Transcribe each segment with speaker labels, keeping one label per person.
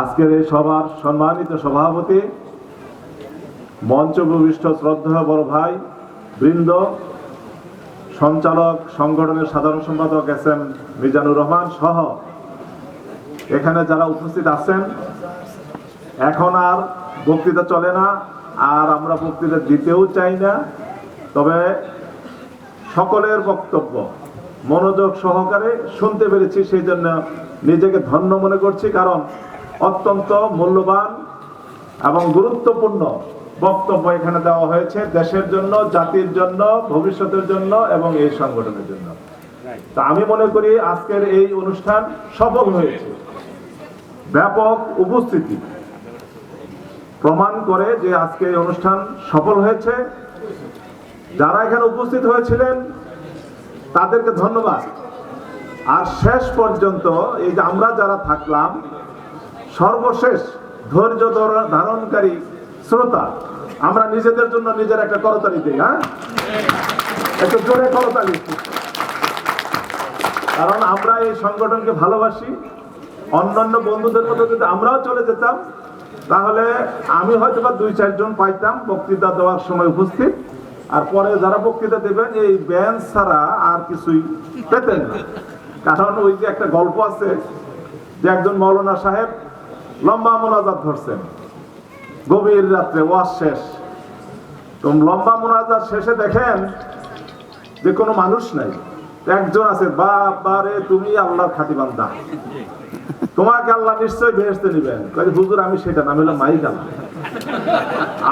Speaker 1: আজকের এই সভার সম্মানিত সভাপতি মঞ্চ ভূমিষ্ঠ শ্রদ্ধা বড় ভাই, বৃন্দ, সঞ্চালক সংগঠনের সাধারণ সম্পাদক এস এম মিজানুর রহমান সহ এখানে যারা উপস্থিত আছেন, এখন আর বক্তৃতা চলে না, আর আমরা বক্তৃতা দিতেও চাই না, তবে সকলের বক্তব্য মনোযোগ সহকারে শুনতে পেরেছি, সেই জন্য নিজেকে ধন্য মনে করছি, কারণ অত্যন্ত মূল্যবান এবং গুরুত্বপূর্ণ বক্তব্য এখানে দেওয়া হয়েছে দেশের জন্য, জাতির জন্য, ভবিষ্যতের জন্য এবং এই সংগঠনের জন্য। তা আমি মনে করি আজকের এই অনুষ্ঠান সফল হয়েছে। ব্যাপক উপস্থিতি প্রমাণ করে যে আজকে এই অনুষ্ঠান সফল হয়েছে। যারা এখানে উপস্থিত হয়েছিলেন তাদেরকে ধন্যবাদ। আর শেষ পর্যন্ত এই যে আমরা যারা থাকলাম, সর্বশেষ ধৈর্য ধর- ধারণকারী শ্রোতা, আমরা নিজেদের জন্য নিজের একটা করতালি দিই হ্যাঁ? একটু জোরে করতালি। কারণ আমরা এই সংগঠনকে ভালোবাসি। অন্যান্য বন্ধুদের মতো যদি আমরাও চলে যেতাম, তাহলে আমি হয়তো বা দুই চারজন পাইতাম বক্তৃতা দেওয়ার সময় উপস্থিত। আর পরে যারা বক্তৃতা দেবেন, এই বেঞ্চ ছাড়া আর কিছুই পেতেন কারণ ওই যে একটা গল্প আছে যে একজন মৌলানা সাহেব লম্বা মোনাজাত ধরছেন। গভীর রাত্রে ওয়াজ শেষ। তো লম্বা মোনাজাত শেষে দেখেন যে কোনো মানুষ নাই। একজন আছে বাবারে তুমি আল্লাহর খাতি বান্দা। তোমাকে আল্লাহ নিশ্চয়ই বেহেস্তে নিবেন। হুজুর, আমি সেটা নাম হলো মাইক আল্লাহ।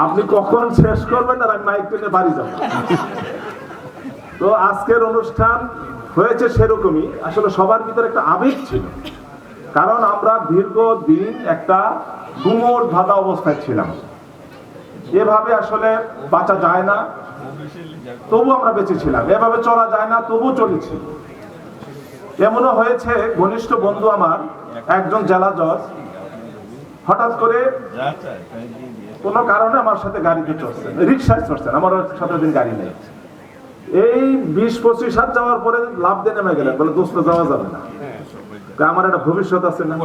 Speaker 1: আপনি কখন শেষ করবেন আর আমি মাইক টেনে বাড়ি যাব। তো আজকের অনুষ্ঠান হয়েছে সেরকমই। আসলে সবার ভিতরে একটা আবেগ ছিল। কারণ আমরা দীর্ঘ দিন একটা গুমোট ধাঁধা অবস্থায় ছিলাম। এভাবে আসলে বাঁচা যায় না। তবু আমরা বেঁচে ছিলাম। এভাবে চলা যায় না তবু চলেছি। এমনও হয়েছে, ঘনিষ্ঠ বন্ধু আমার, একজন জেলা জজ, হঠাৎ করে কোনো কারণে আমার সাথে গাড়িতে চড়ছেন রিক্সায় চড়ছেন, আমার সাথে দিন গাড়ি নেই। এই বিশ পঁচিশ হাত যাওয়ার পরে লাভ দিয়ে নেমে গেলেন, বলে দোস্ত, যাওয়া যাবে না। আমার একটা ভবিষ্যৎ আছে না?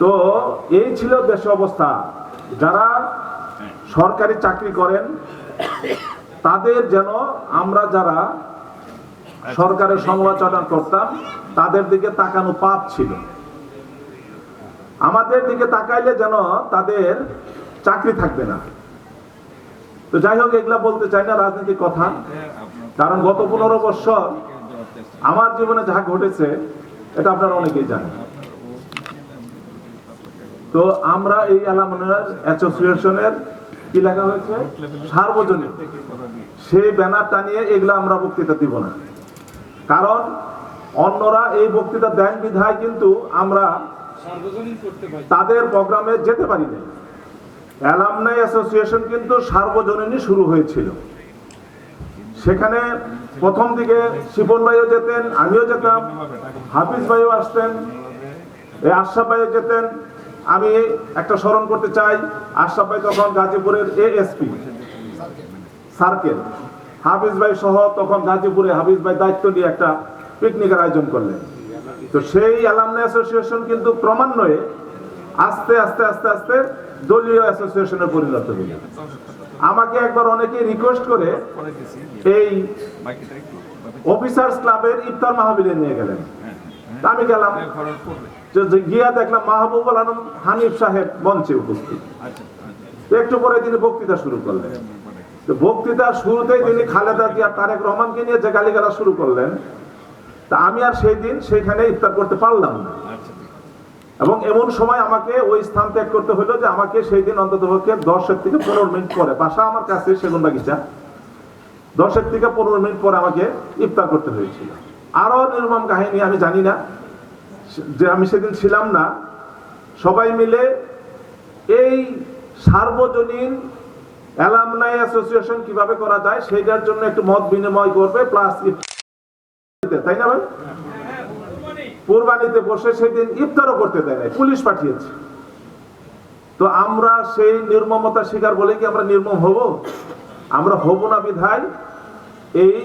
Speaker 1: তো এই ছিল দেশের অবস্থা। যারা সরকারি চাকরি করেন, তাদের যেন আমরা যারা সরকারের সমালোচনা করতাম, তাদের দিকে তাকানো পাপ ছিল। আমাদের দিকে তাকাইলে যেন তাদের চাকরি থাকবে না। তো যাই হোক, এগুলা বলতে চাই না, রাজনীতির কথা। কারণ গত পনেরো বছর আমার জীবনে যা ঘটেছে, এটা আপনারা অনেকেই জানেন। তো আমরা এই অ্যালামনার অ্যাসোসিয়েশনের কি লেখা হয়েছে? সার্বজনীন। সেই ব্যানার টানিয়ে এগুলা আমরা বক্তৃতা দিব না। কারণ অন্যরা এই বক্তৃতা দেন বিধায়, কিন্তু আমরা তাদের প্রোগ্রামে যেতে পারি না অ্যালামনাই অ্যাসোসিয়েশন কিন্তু সার্বজনীনই শুরু হয়েছিল। সেখানে প্রথম দিকে শিপন ভাইও যেতেন, আমিও যেতাম, হাফিজ ভাইও আসতেন, এই আশরাফ ভাইও যেতেন। আমি একটা স্মরণ করতে চাই, আশরাফ ভাই তখন গাজীপুরের এএসপি সার্কেল। হাফিজ ভাই সহ তখন গাজীপুরে হাফিজ ভাই দায়িত্ব নিয়ে একটা পিকনিকের আয়োজন করলেন। তো সেই অ্যালামনাই অ্যাসোসিয়েশন কিন্তু ক্রমান্বয়ে আস্তে আস্তে আস্তে আস্তে দলীয় অ্যাসোসিয়েশনে পরিণত হইল আমাকে একবার অনেকে রিকোয়েস্ট করে এই অফিসার্স ক্লাবের ইফতার মাহবিলে নিয়ে গেলেন। আমি গেলাম। গিয়া দেখলাম মাহবুবুল আলম হানিফ সাহেব মঞ্চে উপস্থিত। একটু পরে তিনি বক্তৃতা শুরু করলেন। তো বক্তৃতার শুরুতেই তিনি খালেদা জিয়া, তারেক রহমানকে নিয়ে যে গালিগালা শুরু করলেন তা আমি আর সেই দিন সেইখানে ইফতার করতে পারলাম না। এবং এমন সময় আমাকে ওই স্থান ত্যাগ করতে হলো যে আমাকে সেই দিন অন্তত পক্ষে দশের থেকে পনেরো মিনিট পরে বাসা আমার কাছে সেগুন বাগিচা দশের থেকে পনেরো মিনিট পরে আমাকে ইফতার করতে হয়েছিল। আরও নির্মম কাহিনী আমি জানি না যে আমি সেদিন ছিলাম না। সবাই মিলে এই সার্বজনীন অ্যালামনাই অ্যাসোসিয়েশন কীভাবে করা যায় সেইটার জন্য একটু মত বিনিময় করবে প্লাস তাই না ভাই? কোরবানিতে বসে সেদিন ইফতারও করতে দেয় নাই, পুলিশ পাঠিয়েছে। তো আমরা সেই নির্মমতা শিকার বলে কি আমরা নির্মম হব? আমরা হব না বিধায় এই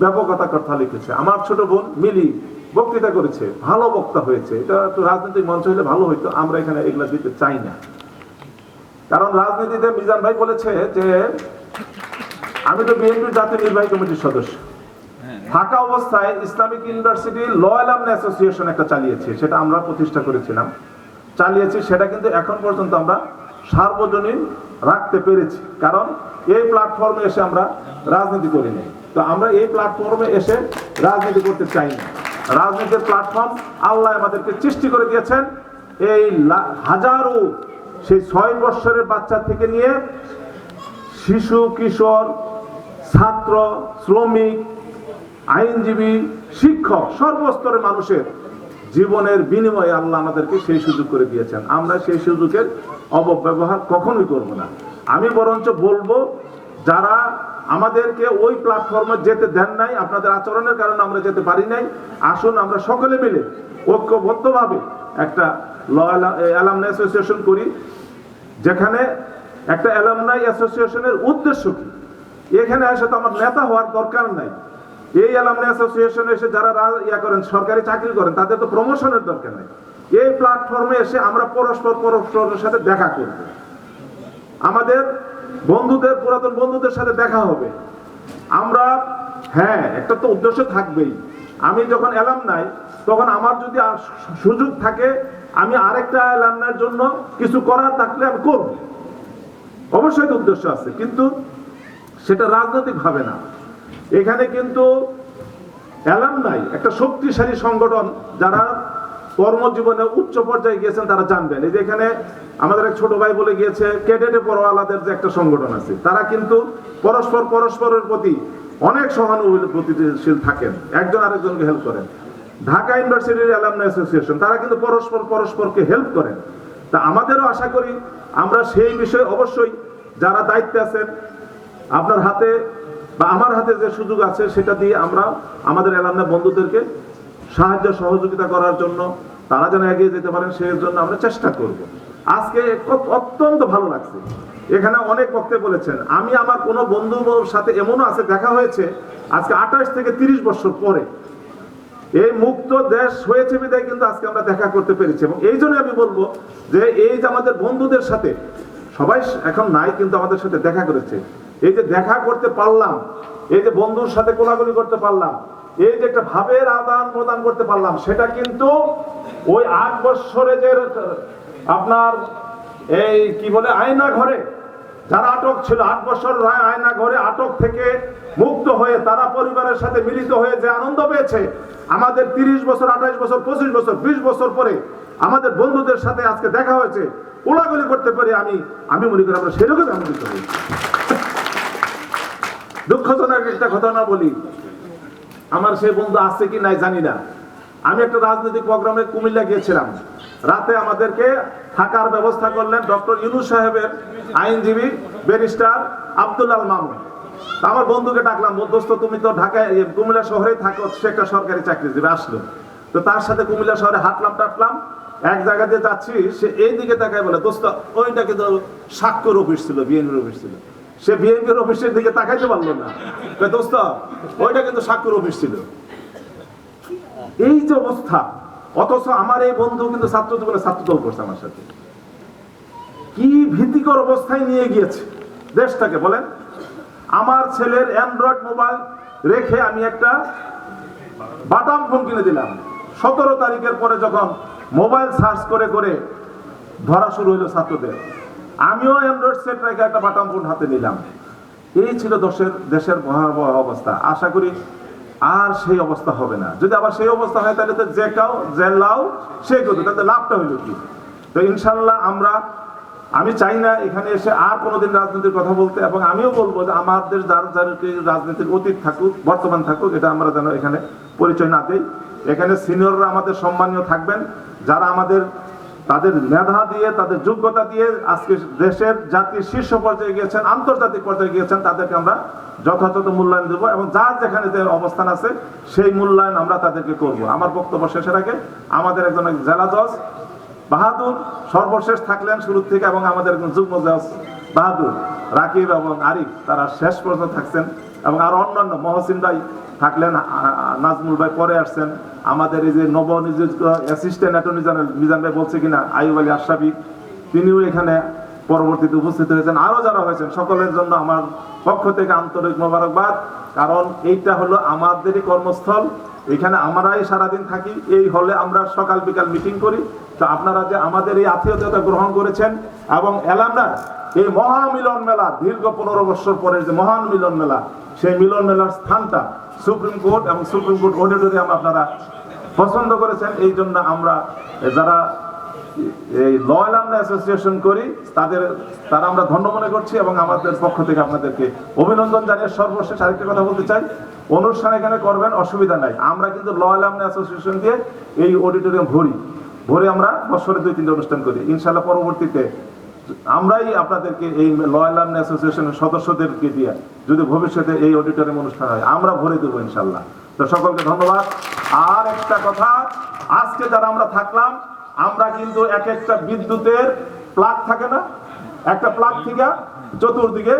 Speaker 1: ব্যাপকতা কথা লিখেছে। আমার ছোট বোন মিলি বক্তৃতা করেছে, ভালো বক্তা হয়েছে। এটা একটু রাজনৈতিক মঞ্চ হলে ভালো হইতো, আমরা এখানে এগুলা দিতে চাই না। কারণ রাজনীতিতে মিজান ভাই বলেছে যে, আমি তো বিএনপির জাতীয় নির্বাহী কমিটির সদস্য। থাকা অবস্থায় ইসলামিক ইউনিভার্সিটি ল অ্যাসোসিয়েশন একটা চালিয়েছে, সেটা আমরা প্রতিষ্ঠা করেছিলাম। চালিয়েছি, সেটা কিন্তু এখন পর্যন্ত আমরা সার্বজনীন রাখতে পেরেছি, কারণ এই প্ল্যাটফর্মে এসে আমরা রাজনীতি করি নাই। তো আমরা এই প্ল্যাটফর্মে এসে রাজনীতি করতে চাই না। রাজনীতির প্ল্যাটফর্ম আল্লাহ আমাদেরকে সৃষ্টি করে দিয়েছেন। এই হাজারো সেই ছয় বৎসরের বাচ্চা থেকে নিয়ে শিশু, কিশোর, ছাত্র, শ্রমিক আইনজীবী, শিক্ষক, সর্বস্তরের মানুষের জীবনের বিনিময়ে আল্লাহ আমাদেরকে সেই সুযোগ করে দিয়েছেন। আমরা সেই সুযোগের অপব্যবহার কখনোই করব না। আমি বরঞ্চ বলব, যারা আমাদেরকে ওই প্ল্যাটফর্মে যেতে দেন নাই, আপনাদের আচরণের কারণে আমরা যেতে পারি নাই, আসুন আমরা সকলে মিলে ঐক্যবদ্ধভাবে একটা ল অ্যালামনি অ্যাসোসিয়েশন করি, যেখানে একটা অ্যালামনাই অ্যাসোসিয়েশনের উদ্দেশ্য কি? এখানে তো আমার নেতা হওয়ার দরকার নাই। এই অ্যালামনাই অ্যাসোসিয়েশনে এসে যারা ইয়া করেন, সরকারি চাকরি করেন, তাদের তো প্রমোশনের দরকার নেই। এই প্ল্যাটফর্মে এসে আমরা পরস্পর পরস্পরের সাথে দেখা করব। আমাদের বন্ধুদের, পুরাতন বন্ধুদের সাথে দেখা হবে। আমরা হ্যাঁ একটা তো উদ্দেশ্য থাকবেই। আমি যখন এলাম নাই তখন আমার যদি সুযোগ থাকে, আমি আরেকটা এলামনার জন্য কিছু করার থাকলে আমি করব। অবশ্যই উদ্দেশ্য আছে, কিন্তু সেটা রাজনৈতিক ভাবে না। এখানে কিন্তু অ্যালাম নাই একটা শক্তিশালী সংগঠন যারা কর্মজীবনে উচ্চ পর্যায়ে গিয়েছেন তারা জানবেন। এই যে এখানে আমাদের এক ছোট ভাই বলে গিয়েছে ক্যাডেটে পরওয়ালাদের যে একটা সংগঠন আছে, তারা কিন্তু পরস্পর পরস্পরের প্রতি অনেক সহানুভূতিশীল থাকেন, একজন আরেকজনকে হেল্প করেন। ঢাকা ইউনিভার্সিটির অ্যালামনাই অ্যাসোসিয়েশন, তারা কিন্তু পরস্পর পরস্পরকে হেল্প করেন। তা আমাদেরও আশা করি আমরা সেই বিষয়ে অবশ্যই যারা দায়িত্বে আছেন, আপনার হাতে বা আমার হাতে যে সুযোগ আছে, সেটা দিয়ে আমরা আমাদের এলাকার বন্ধুদেরকে সাহায্য, সহযোগিতা করার জন্য তারা যেন এগিয়ে যেতে পারেন, সেই জন্য আমরা চেষ্টা করব। আজকে অত- অত্যন্ত ভালো লাগছে। এখানে অনেক বক্তব্য বলেছেন, আমি আমার কোনো বন্ধুর সাথে এমনও আছে, দেখা হয়েছে আজকে আঠাশ থেকে তিরিশ বছর পরে। এই মুক্ত দেশ হয়েছে বিদায়, কিন্তু আজকে আমরা দেখা করতে পেরেছি। এবং এই জন্য আমি বলব যে, এই যে আমাদের বন্ধুদের সাথে, সবাই এখন নাই, কিন্তু আমাদের সাথে দেখা করেছে। এই যে দেখা করতে পারলাম, এই যে বন্ধুর সাথে কোলাগুলি করতে পারলাম, এই যে একটা ভাবের আদান প্রদান করতে পারলাম, সেটা কিন্তু ওই আট বৎসরে যে আপনার এই কি বলে, আয়না ঘরে, যারা আটক ছিল, আট বছর আয়না ঘরে আটক থেকে মুক্ত হয়ে তারা পরিবারের সাথে মিলিত হয়ে যে আনন্দ পেয়েছে, আমাদের তিরিশ বছর আঠাশ বছর, পঁচিশ বছর, বিশ বছর পরে আমাদের বন্ধুদের সাথে আজকে দেখা হয়েছে কোলাগুলি করতে পারি আমি আমি মনে করি আমরা সেরকমই আনন্দিত হই দুঃখজনক একটা ঘটনা বলি। আমার সেই বন্ধু আছে কি নাই জানি না। আমি একটা রাজনৈতিক প্রোগ্রামে কুমিল্লা গিয়েছিলাম। রাতে আমাদেরকে থাকার ব্যবস্থা করলেন ডক্টর ইউনুস সাহেবের আইনজীবী ব্যারিস্টার আব্দুল্লাল মামুন। আমার বন্ধুকে ডাকলাম "ও দোস্ত তুমি তো ঢাকায় কুমিল্লা শহরে থাকো, সে একটা সরকারি চাকরি দিবে আসলো। তো তার সাথে কুমিল্লা শহরে হাঁটলাম টাটলাম, এক জায়গা দিয়ে যাচ্ছি, সে এই দিকে তাকায় বলে, দোস্ত, ওইটা কিন্তু স্বাক্ষর অফিস ছিল, বিএনপির অফিস ছিল। সে বিএনপির অফিসের দিকে তাকাইতে পারল না। দোস্ত, ওইটা কিন্তু স্বাক্ষর অফিস ছিল। এই যে অবস্থা, অথচ আমার এই বন্ধু কিন্তু ছাত্র জীবনে ছাত্র দল করছে আমার সাথে। কি ভীতিকর অবস্থায় নিয়ে গিয়েছে দেশটাকে, বলেন। আমার ছেলের অ্যান্ড্রয়েড মোবাইল রেখে আমি একটা বাটাম ফোন কিনে দিলাম। সতেরো তারিখের পরে যখন মোবাইল সার্চ করে করে ধরা শুরু হলো ছাত্রদের। আমিও অ্যান্ড্রয়েড সেট রেখে একটা বাটাম ফোন হাতে নিলাম। এই ছিল দেশের দেশের ভয়াবহ অবস্থা। আশা করি আর সেই অবস্থা হবে না। যদি আবার সেই অবস্থা হয়, তাহলে তো যে কাও, যে লাও, সে কত? তাতে লাভটা হইল কি? তো ইনশাল্লাহ আমরা, আমি চাই না এখানে এসে আর কোনোদিন রাজনীতির কথা বলতে, এবং আমিও বলব যে আমাদের যার যাদেরকে রাজনীতির অতীত থাকুক, বর্তমান থাকুক, এটা আমরা যেন এখানে পরিচয় না দিই। এখানে সিনিয়ররা আমাদের সম্মানীয় থাকবেন। যারা আমাদের তাদের মেধা দিয়ে, তাদের যোগ্যতা দিয়ে আজকে দেশের জাতির শীর্ষ পর্যায়ে গিয়েছেন, আন্তর্জাতিক পর্যায়ে গিয়েছেন, তাদেরকে আমরা যথাযথ মূল্যায়ন দেবো এবং যার যেখানে যে অবস্থান আছে, সেই মূল্যায়ন আমরা তাদেরকে করব। আমার বক্তব্য শেষের আগে, আমাদের একজন জেলা জজ বাহাদুর সর্বশেষ থাকলেন শুরু থেকে এবং আমাদের একজন যুগ্ম জজ বাহাদুর রাকিব এবং আরিফ, তারা শেষ পর্যন্ত থাকছেন। এবং আর অন্যান্য মহসিন ভাই থাকলেন নাজমুল ভাই পরে আসছেন। আমাদের এই যে নবনিযুক্ত অ্যাসিস্ট্যান্ট অ্যাটর্নি জেনারেল মিজান ভাই বলছে কিনা আইব আলী আশরাফি, তিনিও এখানে পরবর্তীতে উপস্থিত হয়েছেন। আরও যারা হয়েছেন, সকলের জন্য আমার পক্ষ থেকে আন্তরিক মোবারকবাদ। কারণ এইটা হলো আমাদেরই কর্মস্থল, এখানে আমরাই সারাদিন থাকি, এই হলে আমরা সকাল বিকাল মিটিং করি। তো আপনারা যে আমাদের এই আত্মীয়তা গ্রহণ করেছেন এবং এলামরা এই মহা মিলন মেলা, দীর্ঘ পনেরো বছর পরে যে মহান মিলন মেলা, সেই মিলন মেলার স্থানটা সুপ্রিম কোর্ট এবং সুপ্রিম কোর্ট অডিটোরিয়াম আপনারা পছন্দ করেছেন, এই জন্য আমরা যারা এই ল অ্যালামনা অ্যাসোসিয়েশন করি, তাদের, তারা আমরা ধন্য মনে করছি এবং আমাদের পক্ষ থেকে আপনাদেরকে অভিনন্দন জানিয়ে সর্বশেষ আরেকটা কথা বলতে চাই। অনুষ্ঠান এখানে করবেন, অসুবিধা নাই। আমরা কিন্তু ল অ্যালামনা অ্যাসোসিয়েশন দিয়ে এই অডিটোরিয়াম ভরি। ভরে আমরা বছরে দুই তিনটে অনুষ্ঠান করি। ইনশাল্লাহ পরবর্তীতে আমরাই আপনাদেরকে এই লয়াল অ্যালামনা অ্যাসোসিয়েশনের সদস্যদেরকে দিয়ে যদি ভবিষ্যতে এই অডিটোরিয়াম অনুষ্ঠান হয়, আমরা ভরে দেবো ইনশাল্লাহ তো সকলকে ধন্যবাদ। আর একটা কথা, আজকে যারা আমরা থাকলাম, আমরা কিন্তু এক একটা বিদ্যুতের প্লাগ থাকে না? একটা প্লাগ থেকে চতুর্দিকে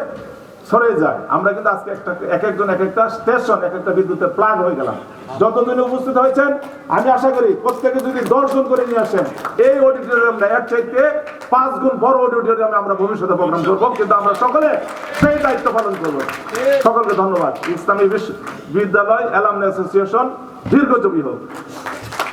Speaker 1: সরে যায়। আমরা কিন্তু আজকে একটা, এক একজন, এক একটা স্টেশন এক একটা বিদ্যুতের প্লাগ হয়ে গেলাম। যতদিন উপস্থিত হয়েছেন, আমি আশা করি প্রত্যেকে যদি দর্শন করে নিয়ে আসেন, এই অডিটোরিয়াম না এর চাইতে পাঁচ গুণ বড় অডিটোরিয়ামে আমরা ভবিষ্যতে প্রোগ্রাম করব। কিন্তু আমরা সকলে সেই দায়িত্ব পালন করব। সকলকে ধন্যবাদ। ইসলামী বিশ্ববিদ্যালয় অ্যালামনি অ্যাসোসিয়েশন দীর্ঘজীবী হোক।